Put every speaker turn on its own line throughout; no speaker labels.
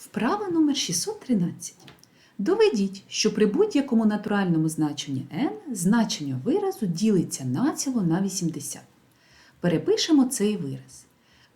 Вправа номер 613. Доведіть, що при будь-якому натуральному значенні n значення виразу ділиться націло на 80. Перепишемо цей вираз.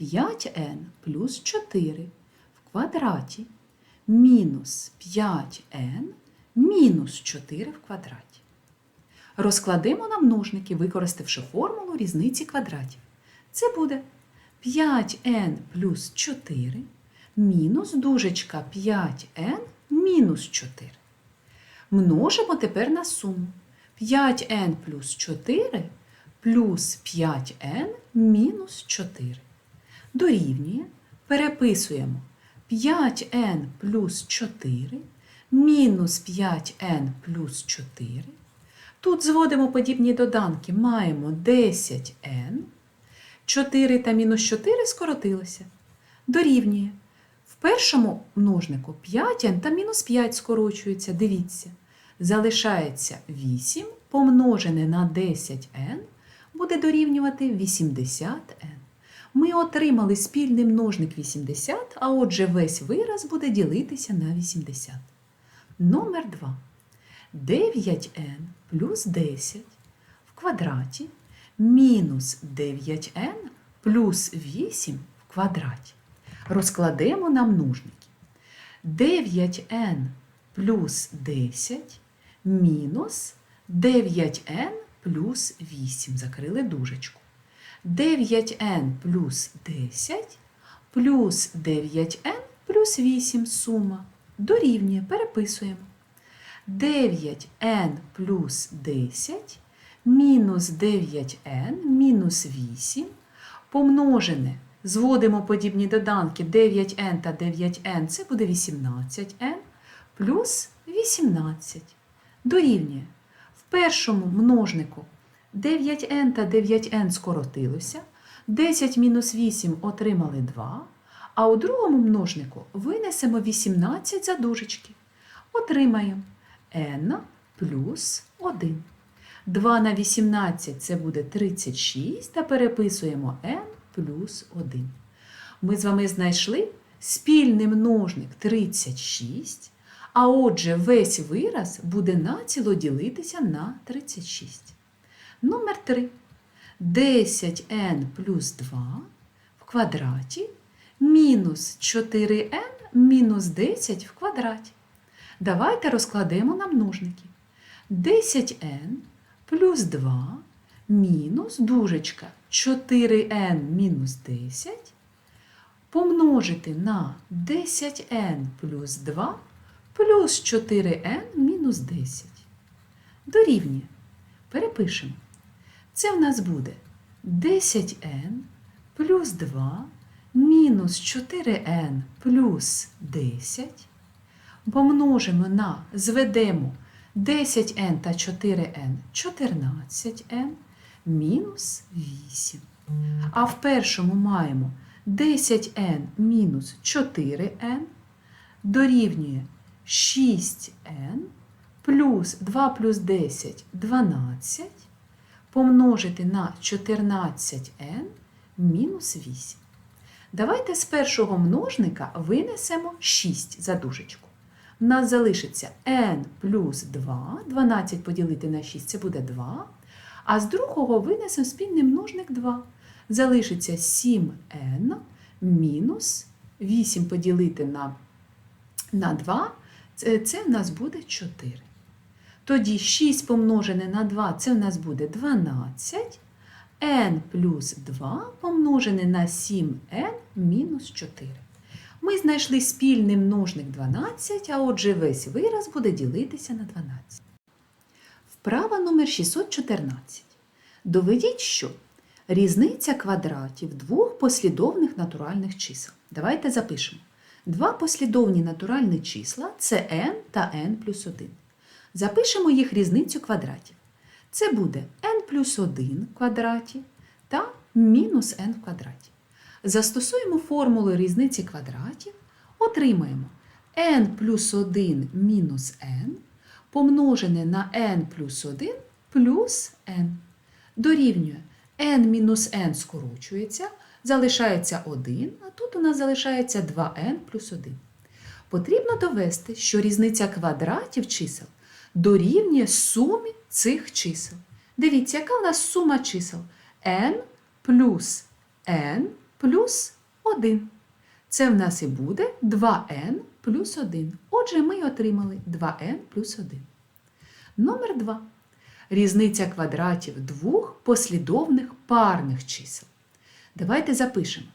5n плюс 4 в квадраті мінус 5n мінус 4 в квадраті. Розкладемо на множники, використавши формулу різниці квадратів. Це буде 5n плюс 4 мінус дужечка 5n мінус 4. Множимо тепер на суму. 5n плюс 4 плюс 5n мінус 4. Дорівнює. Переписуємо 5n плюс 4 мінус 5n плюс 4. Тут зводимо подібні доданки. Маємо 10n. 4 та мінус 4 скоротилося. Дорівнює. Першому множнику 5n та мінус 5 скорочується. Дивіться. Залишається 8 помножене на 10n буде дорівнювати 80n. Ми отримали спільний множник 80, а отже весь вираз буде ділитися на 80. Номер 2. 9n плюс 10 в квадраті мінус 9n плюс 8 в квадраті. Розкладемо на множники. 9n плюс 10 мінус 9n плюс 8. Закрили дужечку. 9n плюс 10 плюс 9n плюс 8 сума. Дорівнює, переписуємо. 9n плюс 10 мінус 9n мінус 8 помножене. Зводимо подібні доданки 9n та 9n, це буде 18n плюс 18. Дорівнює. В першому множнику 9n та 9n скоротилося, 10 мінус 8 отримали 2, а у другому множнику винесемо 18 за дужечки. Отримаємо n плюс 1. 2 на 18 це буде 36, та переписуємо n плюс 1. Ми з вами знайшли спільний множник 36, а отже, весь вираз буде націло ділитися на 36. Номер 3. 10n плюс 2 в квадраті мінус 4n мінус 10 в квадраті. Давайте розкладемо на множники. 10n плюс 2 мінус дужечка 4n мінус 10 помножити на 10n плюс 2 плюс 4n мінус 10. Дорівнює. Перепишемо. Це в нас буде 10n плюс 2 мінус 4n плюс 10. Помножимо на, зведемо 10n та 4n 14n мінус 8. А в першому маємо 10n мінус 4n дорівнює 6n плюс 2 плюс 10 12 помножити на 14n мінус 8. Давайте з першого множника винесемо 6 за дужечку. У нас залишиться n плюс 2, 12 поділити на 6 це буде 2. А з другого винесемо спільний множник 2. Залишиться 7n мінус 8 поділити на, на 2, це, в нас буде 4. Тоді 6 помножене на 2 це в нас буде 12. n плюс 2 помножене на 7n мінус 4. Ми знайшли спільний множник 12, а отже весь вираз буде ділитися на 12. Вправа номер 614. Доведіть, що різниця квадратів двох послідовних натуральних чисел. Давайте запишемо. Два послідовні натуральні числа це n та n плюс 1. Запишемо їх різницю квадратів. Це буде n плюс 1 в квадраті та мінус n в квадраті. Застосуємо формулу різниці квадратів, отримаємо n плюс 1 мінус n помножене на n плюс 1 плюс n. Дорівнює n мінус n скорочується, залишається 1, а тут у нас залишається 2n плюс 1. Потрібно довести, що різниця квадратів чисел дорівнює сумі цих чисел. Дивіться, яка у нас сума чисел n плюс n плюс 1. Це в нас і буде 2n плюс 1. Отже, ми отримали 2n плюс 1. Номер 2. Різниця квадратів двох послідовних парних чисел. Давайте запишемо.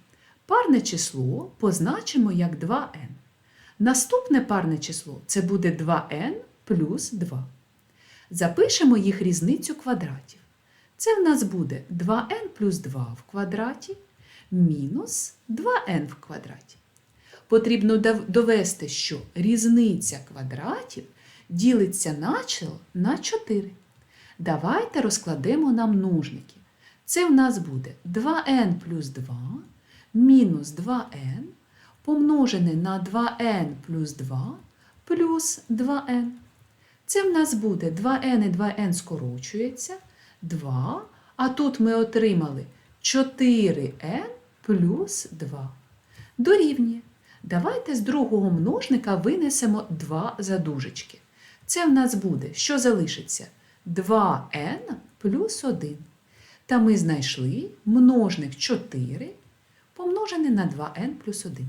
Парне число позначимо як 2n. Наступне парне число це буде 2n плюс 2. Запишемо їх різницю квадратів. Це в нас буде 2n плюс 2 в квадраті мінус 2n в квадраті. Потрібно довести, що різниця квадратів ділиться начало на 4. Давайте розкладемо на множники. Це в нас буде 2n плюс 2 мінус 2n помножене на 2n плюс 2 плюс 2n. Це в нас буде 2n і 2n скорочується 2, а тут ми отримали 4n плюс 2. Дорівнює. Давайте з другого множника винесемо 2 задужечки. Це в нас буде, що залишиться? 2n плюс 1. Та ми знайшли множник 4 помножене на 2n плюс 1.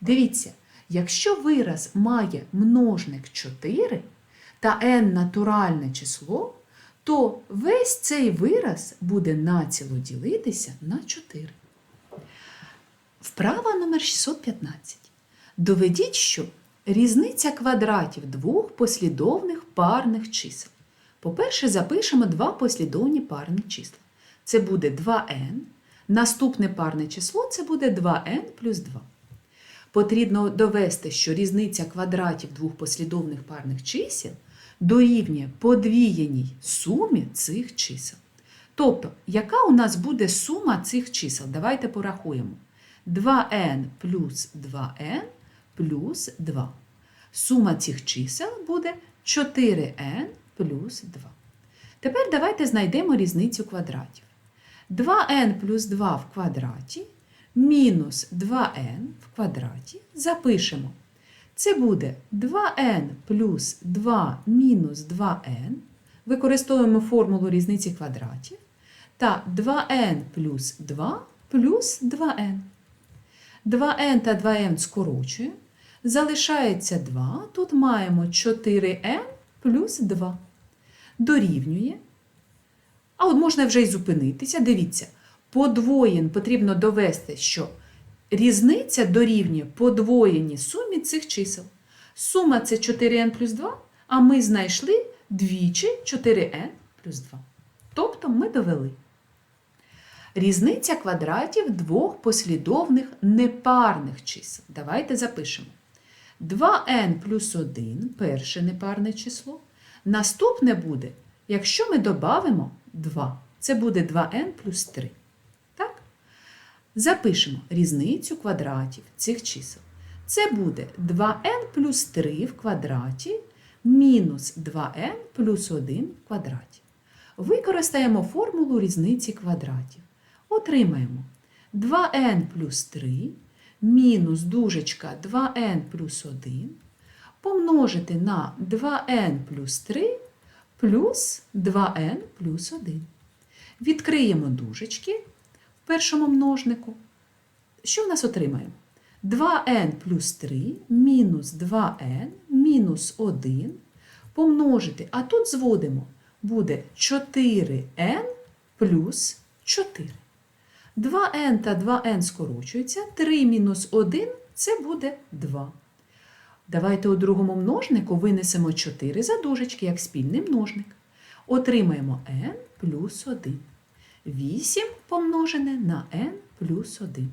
Дивіться, якщо вираз має множник 4 та n натуральне число, то весь цей вираз буде націло ділитися на 4. Вправа номер 615. Доведіть, що різниця квадратів двох послідовних парних чисел. По-перше, запишемо два послідовні парні числа. Це буде 2n. Наступне парне число це буде 2n плюс 2. Потрібно довести, що різниця квадратів двох послідовних парних чисел дорівнює подвіяній сумі цих чисел. Тобто, яка у нас буде сума цих чисел? Давайте порахуємо. 2n плюс 2n плюс 2. Сума цих чисел буде 4n плюс 2. Тепер давайте знайдемо різницю квадратів. 2n плюс 2 в квадраті мінус 2n в квадраті запишемо. Це буде 2n плюс 2 мінус 2n. Використовуємо формулу різниці квадратів. Та 2n плюс 2 плюс 2n. 2n та 2n скорочуємо. Залишається 2. Тут маємо 4n плюс 2. Дорівнює. А от можна вже й зупинитися. Дивіться, подвоєн потрібно довести, що різниця дорівнює подвоєній сумі цих чисел. Сума це 4n плюс 2, а ми знайшли двічі 4n плюс 2. Тобто ми довели. Різниця квадратів двох послідовних непарних чисел. Давайте запишемо. 2n плюс 1 перше непарне число. Наступне буде, якщо ми додамо 2, це буде 2n плюс 3. Так? Запишемо різницю квадратів цих чисел. Це буде 2n плюс 3 в квадраті мінус 2n плюс 1 в квадраті. Використаємо формулу різниці квадратів. Отримаємо 2n плюс 3 мінус дужечка 2n плюс 1 помножити на 2n плюс 3 плюс 2n плюс 1. Відкриємо дужечки в першому множнику. Що в нас отримаємо? 2n плюс 3 мінус 2n мінус 1 помножити, а тут зводимо, буде 4n плюс 4. 2n та 2n скорочуються, 3 мінус 1 це буде 2. Давайте у другому множнику винесемо 4 задужечки, як спільний множник. Отримаємо n плюс 1. 8 помножене на n плюс 1.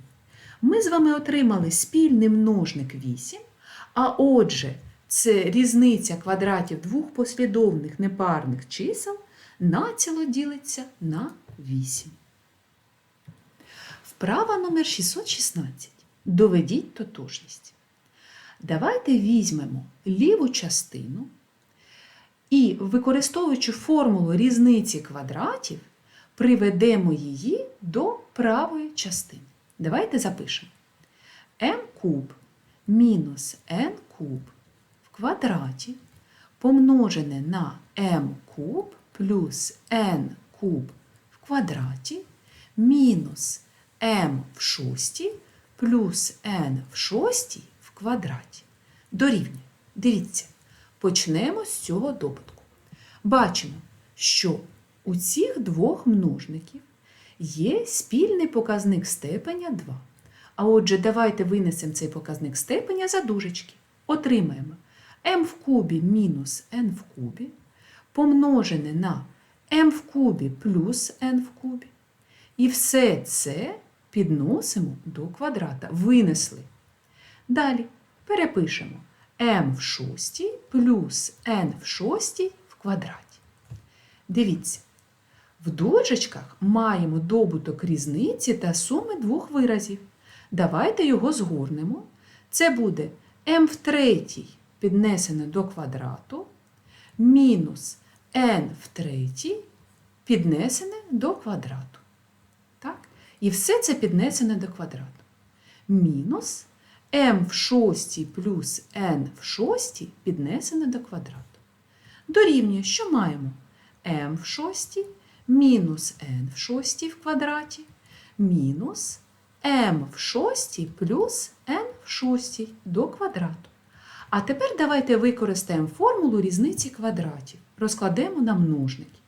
Ми з вами отримали спільний множник 8, а отже, це різниця квадратів двох послідовних непарних чисел націло ділиться на 8. Вправа номер 616. Доведіть тотожність. Давайте візьмемо ліву частину і, використовуючи формулу різниці квадратів, приведемо її до правої частини. Давайте запишемо m куб мінус n куб в квадраті помножене на m куб плюс n куб в квадраті мінус m в шостій плюс n в шостій в квадраті. Дорівнює. Дивіться, почнемо з цього добутку. Бачимо, що у цих двох множників є спільний показник степеня 2. А отже, давайте винесемо цей показник степеня за дужечки. Отримаємо m в кубі мінус n в кубі помножене на m в кубі плюс n в кубі. І все це підносимо до квадрата. Винесли. Далі перепишемо m в шостій плюс n в шостій в квадраті. Дивіться, в дужечках маємо добуток різниці та суми двох виразів. Давайте його згорнемо. Це буде m в третій піднесене до квадрату мінус n в третій піднесене до квадрату. І все це піднесене до квадрату. Мінус m в шостій плюс n в шостій піднесене до квадрату. Дорівнює, що маємо? m в шостій мінус n в шостій в квадраті мінус m в шостій плюс n в шостій до квадрату. А тепер давайте використаємо формулу різниці квадратів. Розкладемо на множники.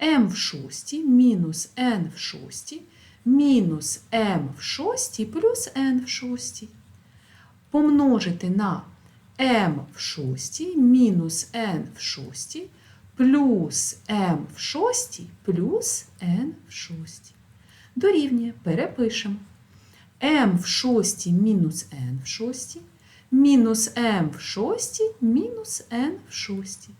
m в шостій мінус n в шостій мінус m в шостій плюс n в шостій. Помножити на m в шостій мінус n в шостій плюс m в шостій плюс n в шостій. Дорівнює, перепишемо. m в шостій мінус n в шостій мінус m в шостій мінус n в шостій.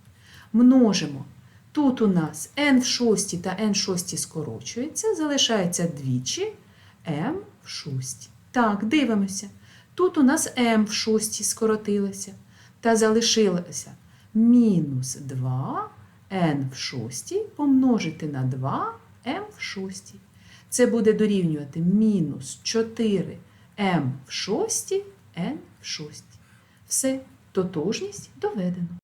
Множимо. Тут у нас n в шостій та n в шостій скорочується, залишається двічі m в шостій. Так, дивимося. Тут у нас m в шостій скоротилося та залишилося мінус 2 n в шостій помножити на 2 m в шостій. Це буде дорівнювати мінус 4 m в шостій n в шостій. Все, тотожність доведено.